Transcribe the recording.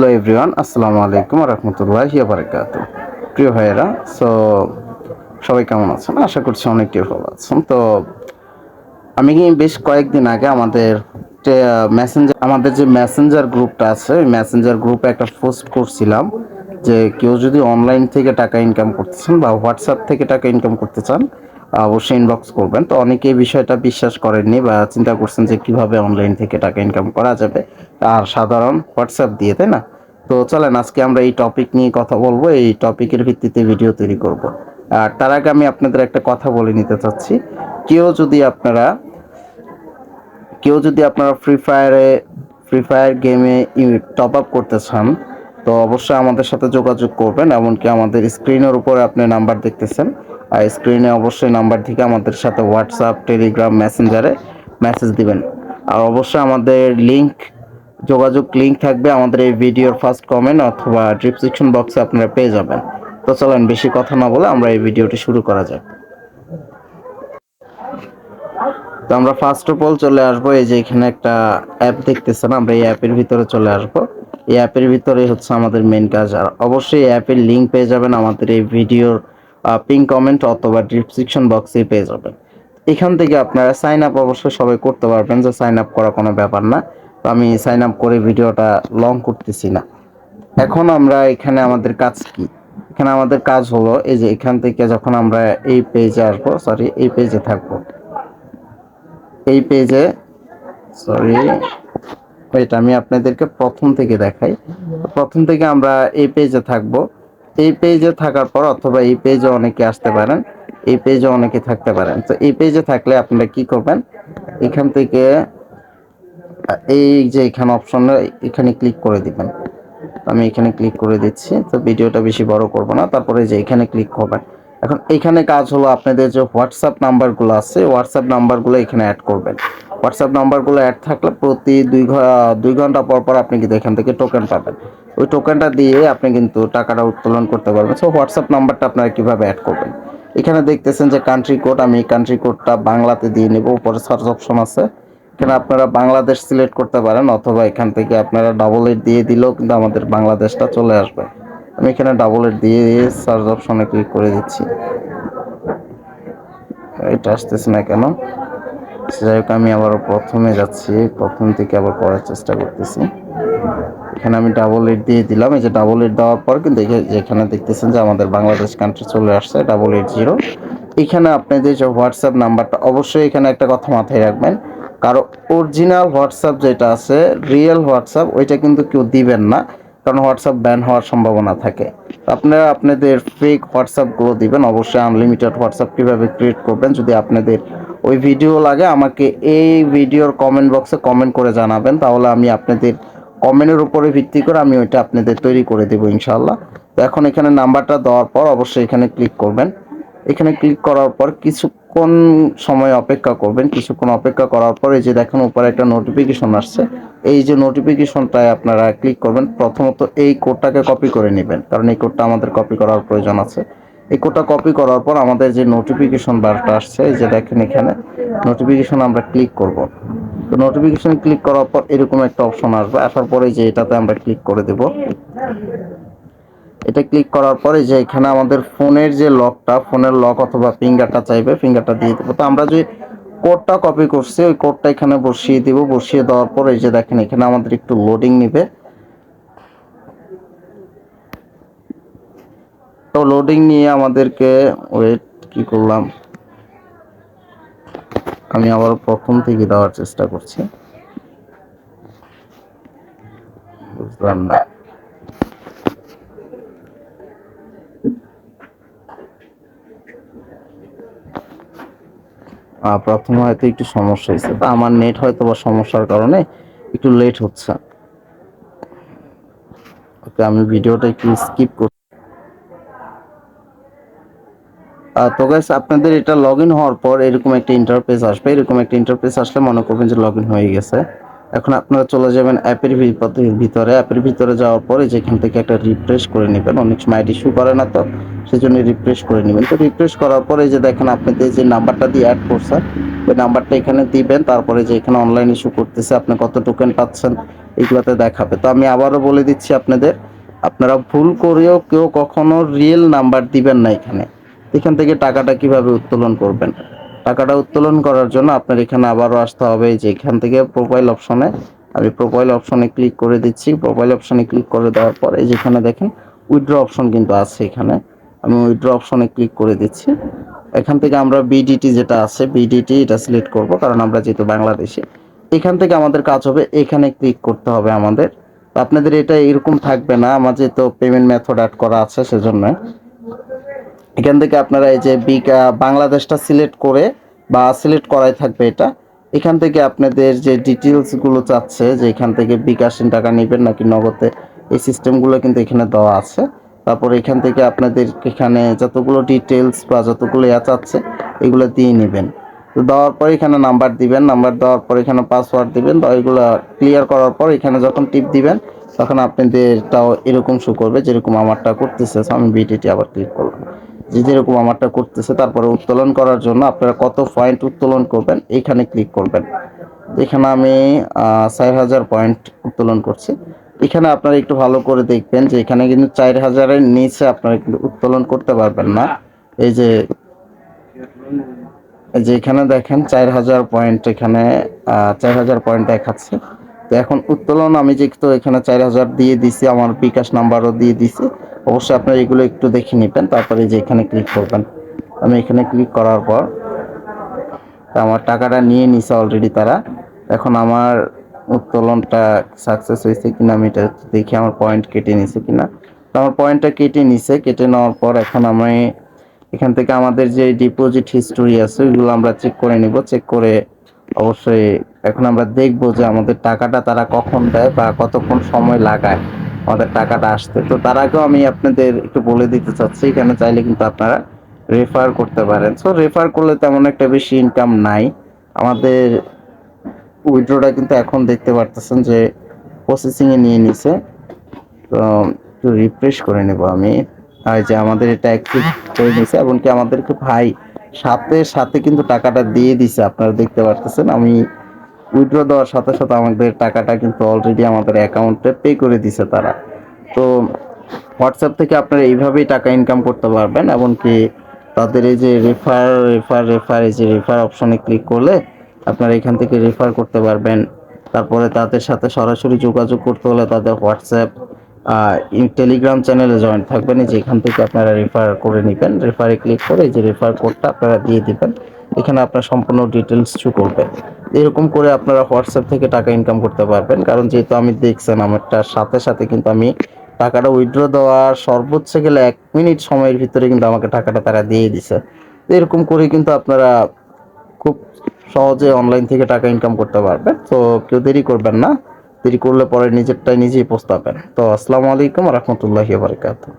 Hello everyone, আসসালামু আলাইকুম রহমতুল্লাহ বারকাত প্রিয় ভাইয়েরা, সো সবাই কেমন আছেন? আশা করছি অনেকটাই ভালো আছেন। তো আমি বেশ কয়েকদিন আগে আমাদের মেসেঞ্জার আমাদের যে মেসেঞ্জার গ্রুপটা আছে, ওই মেসেঞ্জার গ্রুপে একটা পোস্ট করছিলাম যে, কেউ যদি অনলাইন থেকে টাকা ইনকাম করতে চান বা হোয়াটসঅ্যাপ থেকে টাকা ইনকাম করতে চান অবশ্যই ইনবক্স করবেন। তো অনেকেই বিষয়টা বিশ্বাস করেননি বা চিন্তা করছেন যে কীভাবে অনলাইন থেকে টাকা ইনকাম করা যাবে। আর সাধারণ হোয়াটসঅ্যাপ দিয়ে, তাই না? তো চলেন, আজকে আমরা এই টপিক নিয়ে কথা বলব। এই টপিকের ভিত্তিতে ভিডিও তৈরি করব। আর তার আগে আমি আপনাদের একটা কথা বলে নিতে চাচ্ছি। কেউ যদি আপনারা, কেউ যদি আপনারা ফ্রি ফায়ারে ফ্রি ফায়ার গেমে টপ আপ করতে চান, তো অবশ্যই আমাদের সাথে যোগাযোগ করবেন। এমনকি আমাদের স্ক্রিনের উপরে আপনি নাম্বার দেখতেছেন। স্ক্রিনে অবশ্যই নাম্বার থেকে আমাদের সাথে হোয়াটসঅ্যাপ টেলিগ্রাম মেসেঞ্জারে মেসেজ দিবেন। আর অবশ্যই আমাদের লিঙ্ক যোগাযোগ লিঙ্ক থাকবে আমাদের এই ভিডিওর ফার্স্ট কমেন্ট অথবা ডিসক্রিপশন বক্সে আপনারা পেয়ে যাবেন। তো চলেন বেশি কথা না বলে আমরা এই ভিডিওটি শুরু করা যাক। তো আমরা ফার্স্ট অফ অল চলে আসব, এই যে এখানে একটা অ্যাপ দেখতেছেন, আমরা এই অ্যাপের ভিতরে চলে আসব। এই অ্যাপের ভিতরে হচ্ছে আমাদের মেন কাজ। আর অবশ্যই অ্যাপের লিঙ্ক পেয়ে যাবেন আমাদের এই ভিডিওর পিন কমেন্ট অথবা ডিসক্রিপশন বক্সে পেয়ে যাবেন। এখান থেকে আপনারা সাইন আপ অবশ্যই সবাই করতে পারবেন যে সাইন আপ করা কোনো ব্যাপার না। তো আমি সাইন আপ করে ভিডিওটা লং করতেছি না। এখন আমরা এখানে আমাদের কাজ কি? এখানে আমাদের কাজ হলো এই যে এখান থেকে যখন আমরা এই পেজে আসব সরি এই পেজে থাকব। এই পেজে সরি এটা আমি আপনাদেরকে প্রথম থেকে দেখাই। প্রথম থেকে আমরা এই পেজে থাকব। এই পেজে থাকার পর অথবা এই পেজে অনেকে আসতে পারেন, এই পেজে অনেকে থাকতে পারেন। তো এই পেজে থাকলে আপনারা কি করবেন? এখান থেকে, এই যে এখানে অপশন এখানে ক্লিক করে দিবেন। আমি এখানে ক্লিক করে দিচ্ছি, তো ভিডিওটা বেশি বড় করব না, তারপরে যে এখানে ক্লিক করবেন। এখন এখানে কাজ হলো আপনাদের যে হোয়াটসঅ্যাপ নাম্বারগুলো আছে হোয়াটসঅ্যাপ নাম্বারগুলো এখানে অ্যাড করবেন। হোয়াটসঅ্যাপ নাম্বারগুলো অ্যাড থাকলে প্রতি দুই দুই ঘণ্টা পর পর আপনি কিন্তু এখান থেকে টোকেন পাবেন। ওই টোকেনটা দিয়ে আপনি কিন্তু টাকাটা উত্তোলন করতে পারবেন। সো হোয়াটসঅ্যাপ নাম্বারটা আপনারা কীভাবে অ্যাড করবেন? এখানে দেখতেছেন যে কান্ট্রি কোড আমি কান্ট্রি কোডটা বাংলাতে দিয়ে নেব, উপরে সার্চ অপশন আছে। এখানে আপনারা বাংলাদেশ সিলেক্ট করতে পারেন, অথবা এখান থেকে আপনারা ডাবল এইট দিয়ে দিলেও কিন্তু আমাদের বাংলাদেশটা চলে আসবে। আমি এখানে ডাবল এইট দিয়ে সার্চ অপশনে ক্লিক করে দিচ্ছি। এটা আসতেছে না কেন? যাই হোক, আমি আবার প্রথমে যাচ্ছি, প্রথম থেকে আবার করার চেষ্টা করতেছি। এখানে আমি ডাবল এইট দিয়ে দিলাম। এই যে ডাবল এইট দেওয়ার পর কিন্তু যেখানে দেখতেছেন যে আমাদের বাংলাদেশ কান্ট্রি চলে আসছে ডাবল এইট জিরো এখানে আপনাদের যে হোয়াটসঅ্যাপ নাম্বারটা অবশ্যই এখানে একটা কথা মাথায় রাখবেন। কারও অরিজিনাল হোয়াটসঅ্যাপ যেটা আছে রিয়েল হোয়াটসঅ্যাপ ওইটা কিন্তু কেউ দিবেন না। কারণ হোয়াটসঅ্যাপ ব্যান হওয়ার সম্ভাবনা থাকে। আপনারা আপনাদের ফেক হোয়াটসঅ্যাপগুলো দিবেন। অবশ্যই আনলিমিটেড হোয়াটসঅ্যাপ কীভাবে ক্রিয়েট করবেন, যদি আপনাদের ওই ভিডিও লাগে, আমাকে এই ভিডিওর কমেন্ট বক্সে কমেন্ট করে জানাবেন। তাহলে আমি আপনাদের কমেন্টের উপরে ভিত্তি করে আমি ওইটা আপনাদের তৈরি করে দেবো ইনশাল্লাহ তো এখন এখানে নাম্বারটা দেওয়ার পর অবশ্যই এখানে ক্লিক করবেন। এখানে ক্লিক করার পর কিছুক্ষণ সময় অপেক্ষা করবেন। কিছুক্ষণ অপেক্ষা করার পর এই যে দেখেন উপরে একটা নোটিফিকেশন আসছে। এই যে নোটিফিকেশনটায় আপনারা ক্লিক করবেন। প্রথমত এই কোডটাকে কপি করে নেবেন। কারণ এই কোডটা আমাদের কপি করার প্রয়োজন আছে। এই কোডটা কপি করার পর আমাদের যে নোটিফিকেশন বারটা আসছে, এই যে দেখেন এখানে নোটিফিকেশন আমরা ক্লিক করব। তো নোটিফিকেশন ক্লিক করার পর এরকম একটা অপশন আসবে। আসার পরে যে এটাতে আমরা ক্লিক করে দেব। এটা ক্লিক করার পরে যে এখানে আমাদের ফোনের যে লকটা ফোনের লক অথবা ফিঙ্গারটা চাইবে ফিঙ্গারটা দিয়ে দেবো। তো আমরা যে কোডটা কপি করছি, ওই কোডটা এখানে বসিয়ে দিব। বসিয়ে দেওয়ার পর যে দেখেন, এখানে আমাদের একটু লোডিং নিবে। তো লোডিং নিয়ে আমাদেরকে ওয়েট কি করলাম? আমি আবার প্রথম থেকে দেওয়ার চেষ্টা করছি। বুঝলাম না। প্রথমে হয়তো একটু সমস্যা হয়েছে। তো আমার নেট হয়তো বা সমস্যার কারণে একটু লেট হচ্ছে। ওকে আমি ভিডিওটা একটু স্কিপ করছি। তো গাইস আপনাদের এটা লগ হওয়ার পর এরকম একটা ইন্টারফেস আসবে। এরকম একটা ইন্টারফেস আসলে মনে করবেন যে লগ হয়ে গেছে। এখন আপনারা চলে যাবেন অ্যাপের ভিতরে। অ্যাপের ভিতরে যাওয়ার পরে যেখান থেকে একটা রিফ্রেশ করে নেবেন। অনেক সময় আইডি ইস্যু করে না তো সেই জন্য রিফ্রেশ করে নেবেন। তো রিফ্রেশ করার পরে যে দেখেন, আপনাদের যে নাম্বারটা দিয়ে অ্যাড করছেন ওই নাম্বারটা এখানে দিবেন। তারপরে যে এখানে অনলাইন ইস্যু করতেছে, আপনি কত টোকেন পাচ্ছেন, এগুলোতে দেখাবে। তো আমি আবারও বলে দিচ্ছি আপনাদের, আপনারা ভুল করেও কেউ কখনো রিয়েল নাম্বার দিবেন না এখানে। এখান থেকে টাকাটা কীভাবে উত্তোলন করবেন? টাকাটা উত্তোলন করার জন্য আপনার এখানে আবারও আসতে হবে যে এখান থেকে প্রোফাইল অপশনে আমি প্রোফাইল অপশনে ক্লিক করে দিচ্ছি। প্রোফাইল অপশনে ক্লিক করে দেওয়ার পরে যেখানে দেখেন উইথড্র অপশন কিন্তু আছে এখানে। আমি উইথড্র অপশনে ক্লিক করে দিচ্ছি। এখান থেকে আমরা বিডিটি যেটা আছে বিডিটি এটা সিলেক্ট করব কারণ আমরা যেহেতু বাংলাদেশে। এখান থেকে আমাদের কাজ হবে এখানে ক্লিক করতে হবে আমাদের। আপনাদের এটা এরকম থাকবে না। আমার যেহেতু পেমেন্ট মেথড অ্যাড করা আছে সেজন্য। এখান থেকে আপনারা এই যে বিকা বাংলাদেশটা সিলেক্ট করে বা সিলেক্ট করাই থাকবে এটা। এখান থেকে আপনাদের যে ডিটেলসগুলো চাচ্ছে, যে এখান থেকে বিকাশীন টাকা নেবেন নাকি নগদে, এই সিস্টেমগুলো কিন্তু এখানে দেওয়া আছে। তারপর এখান থেকে আপনাদের এখানে যতগুলো ডিটেলস বা যতগুলো ইয়া চাচ্ছে, এগুলো দিয়ে নেবেন। তো দেওয়ার পর এখানে নাম্বার দিবেন নাম্বার দেওয়ার পর এখানে পাসওয়ার্ড দিবেন, তো এগুলো ক্লিয়ার করার পর এখানে যখন টিপ দিবেন, তখন আপনাদেরটাও এরকম শো করবে যেরকম আমারটা করতেছে। আমি বিটিটি আবার ক্লিক করলাম। যেরকম আমারটা করতেছে, তারপরে উত্তোলন করার জন্য আপনারা কত পয়েন্ট উত্তোলন করবেন, এখানে ক্লিক করবেন। এখানে আমি চার হাজার পয়েন্ট উত্তোলন করছি। এখানে আপনারা একটু ভালো করে দেখবেন যে এখানে কিন্তু চার হাজারের নিচে আপনারা কিন্তু উত্তোলন করতে পারবেন না। এই যে যে এখানে দেখেন, চার হাজার পয়েন্ট এখানে চার হাজার পয়েন্ট দেখাচ্ছে। তো এখন উত্তোলন আমি যেহেতু এখানে চার হাজার দিয়ে দিছি, আমার বিকাশ নাম্বারও দিয়ে দিছি। অবশ্যই আপনারা এগুলো একটু দেখে নেবেন, তারপরে যে এখানে ক্লিক করবেন। আমি এখানে ক্লিক করার পর আমার টাকাটা নিয়ে নিছে অলরেডি তারা। এখন আমার উত্তোলনটা সাকসেস হয়েছে কিনা আমি এটা দেখি, আমার পয়েন্ট কেটে নিছে কিনা। তো আমার পয়েন্টটা কেটে নিছে, কেটে নেওয়ার পর এখন আমি এখান থেকে আমাদের যে ডিপোজিট হিস্টোরি আছে, ওইগুলো আমরা চেক করে নিব। চেক করে অবশ্যই এখন আমরা দেখব যে আমাদের টাকাটা তারা কখন দেয় বা কতক্ষণ সময় লাগায় আমাদের টাকাটা আসতে। তো তার আগেও আমি আপনাদের একটু বলে দিতে চাচ্ছি, এখানে চাইলে কিন্তু আপনারা রেফার করতে পারেন। সো রেফার করলে তেমন একটা বেশি ইনকাম নাই। আমাদের উইড্রোটা কিন্তু এখন দেখতে পারতেছেন যে প্রসেসিংয়ে নিয়ে নিছে। তো একটু রিফ্রেশ করে নেব আমি। আর যে আমাদের এটা অ্যাক্টিভ করে নিছে, এমনকি আমাদেরকে ভাই সাথে সাথে কিন্তু টাকাটা দিয়ে দিছে, আপনারা দেখতে পারতেছেন। আমি উইথড্র দেওয়ার সাথে সাথে আমাদের টাকাটা কিন্তু অলরেডি আমাদের অ্যাকাউন্টে পে করে দিছে তারা। তো হোয়াটসঅ্যাপ থেকে আপনারা এইভাবেই টাকা ইনকাম করতে পারবেন, এমনকি তাদের এই যে রেফার রেফার রেফার এই যে রেফার অপশনে ক্লিক করলে আপনারা এখান থেকে রেফার করতে পারবেন। তারপরে তাদের সাথে সরাসরি যোগাযোগ করতে হলে তাদের হোয়াটসঅ্যাপ টেলিগ্রাম চ্যানেলে জয়েন থাকবেন যে এখান থেকে আপনারা রেফার করে নেবেন। রেফারে ক্লিক করে যে রেফার কোডটা আপনারা দিয়ে দিবেন। এখানে আপনার সম্পূর্ণ ডিটেলস শো করবে। এরকম করে আপনারা হোয়াটসঅ্যাপ থেকে টাকা ইনকাম করতে পারবেন, কারণ যেহেতু আমি দেখছেন আমারটার সাথে সাথে কিন্তু আমি টাকাটা উইথড্র দেওয়ার সর্বোচ্চ গেলে এক মিনিট সময়ের ভিতরে কিন্তু আমাকে টাকাটা তারা দিয়ে দিছে। এরকম করে কিন্তু আপনারা খুব সহজে অনলাইন থেকে টাকা ইনকাম করতে পারবেন। তো কেউ দেরি করবেন না, দেরি করলে পরে নিজেরটাই নিজেই পস্তাবেন। তো আসসালামু আলাইকুম রহমতুল্লাহি বারকাতুহ।